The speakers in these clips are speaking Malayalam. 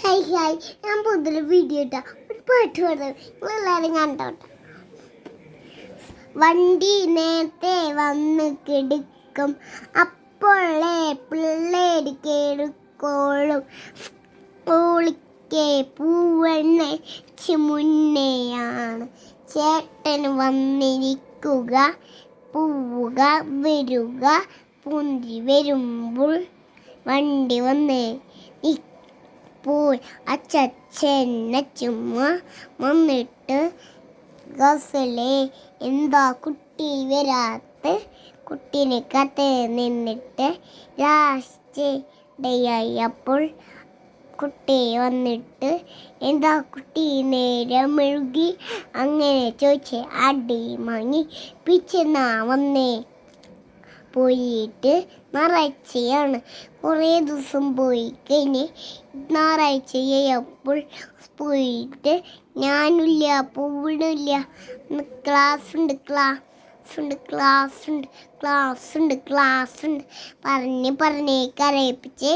ഹായ് ഹായ് ഞാൻ പുതിയ വീഡിയോ ഇട്ടാ. ഒരു പാട്ട് പാടും നിങ്ങളെല്ലാവരും കണ്ടോട്ടെ. വണ്ടി നേരത്തെ വന്ന് കിടക്കും. അപ്പോഴേ പിള്ളേര് കേടുക്കോളും സ്കൂളിക്ക് പൂവണ്ണ മുന്നെയാണ്. ചേട്ടൻ വന്നിരിക്കുക. പോവുക വരുക. പുന്തി വരുമ്പോൾ വണ്ടി വന്ന് പോയി അച്ഛനെ ചുമ്മാ വന്നിട്ട് ഗസലെ എന്താ കുട്ടി വരാത്ത? കുട്ടീനെ കത്ത് നിന്നിട്ട് ലാസ്റ്റ് ഡേ ആയപ്പോൾ കുട്ടി വന്നിട്ട് എന്താ കുട്ടി നേരെ മെഴുകി അങ്ങനെ ചോദിച്ച് അടി മാങ്ങി പിച്ചെന്നാ വന്നേ. പോയിട്ട് ഞായറാഴ്ചയാണ്. കുറേ ദിവസം പോയി കഴിഞ്ഞ് ഞായറാഴ്ചയായപ്പോൾ പോയിട്ട് ഞാനില്ല പോവിടില്ല ക്ലാസ് ഉണ്ട് ക്ലാസ് ഉണ്ട് ക്ലാസ് ഉണ്ട് ക്ലാസ് ഉണ്ട് ക്ലാസ് ഉണ്ട് പറഞ്ഞ് പറഞ്ഞേ കരയിപ്പിച്ച്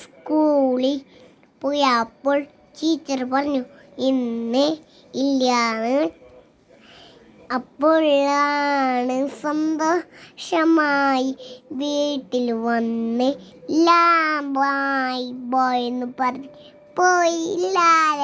സ്കൂളിൽ പോയപ്പോൾ ടീച്ചർ പറഞ്ഞു ഇന്ന് ഇല്ലാന്ന് അപ്പോഴാണ് സന്തോഷമായി വീട്ടിൽ വന്ന് ലാ ബായ് എന്ന് പോയി. ലാ